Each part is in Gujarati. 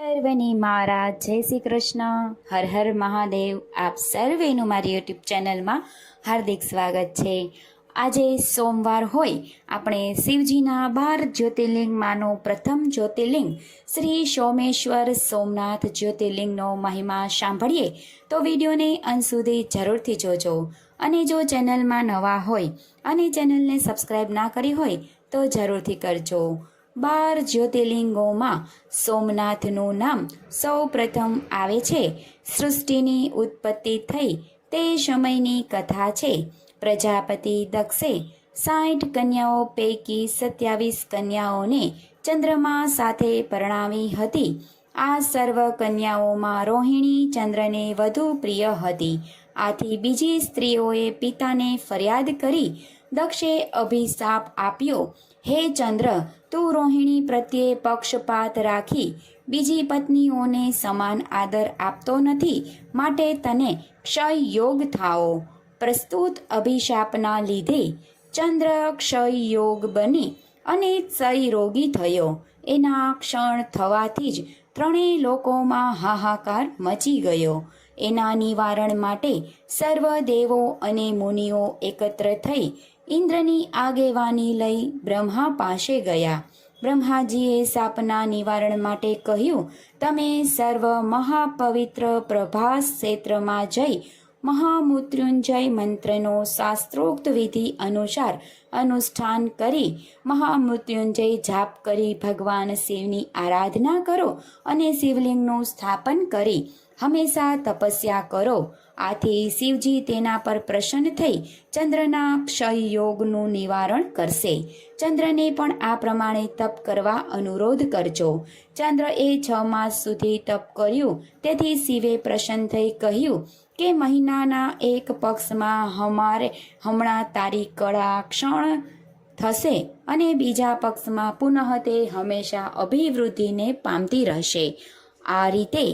સર્વને મારા જય શ્રી કૃષ્ણ. હર હર મહાદેવ. આપ સર્વેનું મારી યુટ્યુબ ચેનલમાં હાર્દિક સ્વાગત છે. આજે સોમવાર હોય, આપણે શિવજીના બાર જ્યોતિર્લિંગમાંનું પ્રથમ જ્યોતિર્લિંગ શ્રી સોમેશ્વર સોમનાથ જ્યોતિર્લિંગનો મહિમા સાંભળીએ, તો વિડીયોને અંત સુધી જરૂરથી જોજો. અને જો ચેનલમાં નવા હોય અને ચેનલને સબસ્ક્રાઈબ ના કરી હોય, તો જરૂરથી કરજો. બાર જ્યોતિર્લિંગોમાં સોમનાથનું નામ સૌ પ્રથમ આવે છે. સૃષ્ટિની ઉત્પત્તિ થઈ તે સમયની કથા છે. પ્રજાપતિ દક્ષે સાઠ કન્યાઓ પૈકી સત્યાવીસ કન્યાઓને ચંદ્રમા સાથે પરણાવી હતી. આ સર્વ કન્યાઓમાં રોહિણી ચંદ્રને વધુ પ્રિય હતી. આથી બીજી સ્ત્રીઓએ પિતાને ફરિયાદ કરી દક્ષે અભિશાપ આપ્યો. હે ચંદ્ર, તું રોહિણી પ્રત્યે પક્ષપાત રાખી. બીજી પત્નીઓને સમાન આદર આપતો નથી. માટે તને ક્ષય યોગ થાઓ. પ્રસ્તુત અભિશાપના લીધે ચંદ્ર ક્ષય યોગ બની અને ક્ષય રોગી થયો. એના ક્ષણ થવાથી જ ત્રણેય લોકોમાં હાહાકાર મચી ગયો. એના નિવારણ માટે સર્વ દેવો અને મુનિઓ એકત્ર થઈ ઇન્દ્રની આગેવાની લઈ બ્રહ્મા પાસે ગયા. બ્રહ્માજીએ સાપના નિવારણ માટે કહ્યું, તમે સર્વ મહાપવિત્ર પ્રભાસ ક્ષેત્રમાં જઈ મહામૃત્યુંજય મંત્રનો શાસ્ત્રોક્ત વિધિ અનુસાર અનુષ્ઠાન કરી મહામૃત્યુંજય જાપ કરી ભગવાન શિવની આરાધના કરો અને શિવલિંગનું સ્થાપન કરી હંમેશા તપસ્યા કરો. આથી શિવજી તેના પર પ્રસન્ન થઈ ચંદ્રના ક્ષય યોગનું નિવારણ કરશે. ચંદ્રને પણ આ પ્રમાણે તપ કરવા અનુરોધ કરજો. ચંદ્રએ છ માસ સુધી તપ કર્યું. તેથી શિવે પ્રસન્ન થઈ કહ્યું કે મહિનાના એક પક્ષમાં હમારે હમણાં તારી કળા ક્ષણ થશે અને બીજા પક્ષમાં પુનઃ તે હંમેશા અભિવૃદ્ધિને પામતી રહેશે. આ રીતે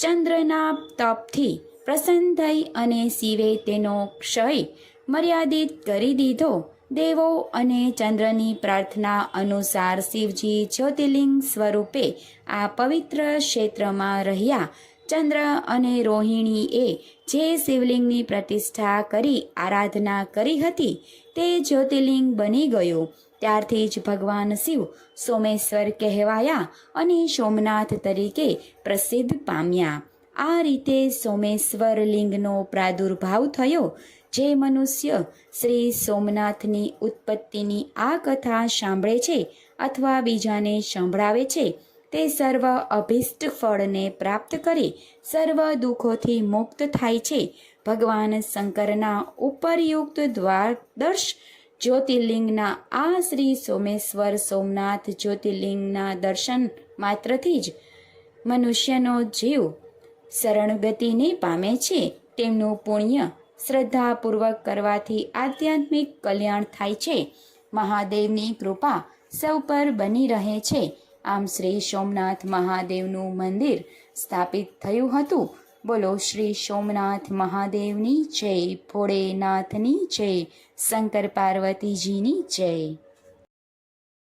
ચંદ્રના તપથી પ્રસન્ન થઈ અને શિવે તેનો ક્ષય મર્યાદિત કરી દીધો. દેવો અને ચંદ્રની પ્રાર્થના અનુસાર શિવજી જ્યોતિર્લિંગ સ્વરૂપે આ પવિત્ર ક્ષેત્રમાં રહ્યા. ચંદ્ર અને રોહિણીએ જે શિવલિંગની પ્રતિષ્ઠા કરી, આરાધના કરી હતી, તે જ્યોતિર્લિંગ બની ગયું. ત્યારથી જ ભગવાન શિવ સોમેશ્વર કહેવાયા અને સોમનાથ તરીકે પ્રસિદ્ધ પામ્યા. આ રીતે સોમેશ્વર લિંગનો પ્રાદુર્ભાવ થયો, જે મનુષ્ય શ્રી સોમનાથની ઉત્પત્તિની આ કથા સાંભળે છે અથવા બીજાને સંભળાવે છે, તે સર્વ અભિષ્ટ ફળને પ્રાપ્ત કરી સર્વ દુઃખોથી મુક્ત થાય છે. ભગવાન શંકરના ઉપરયુક્ત દ્વાદશ જ્યોતિર્લિંગના આ શ્રી સોમેશ્વર સોમનાથ જ્યોતિર્લિંગના દર્શન માત્રથી જ મનુષ્યનો જીવ શરણગતિને પામે છે. તેમનું પુણ્ય શ્રદ્ધાપૂર્વક કરવાથી આધ્યાત્મિક કલ્યાણ થાય છે. મહાદેવની કૃપા સૌ પર બની રહે છે. આમ શ્રી સોમનાથ મહાદેવનું મંદિર સ્થાપિત થયું હતું. બોલો શ્રી સોમનાથ મહાદેવની જય ભોળેનાથની જય શંકર પાર્વતીજીની જય.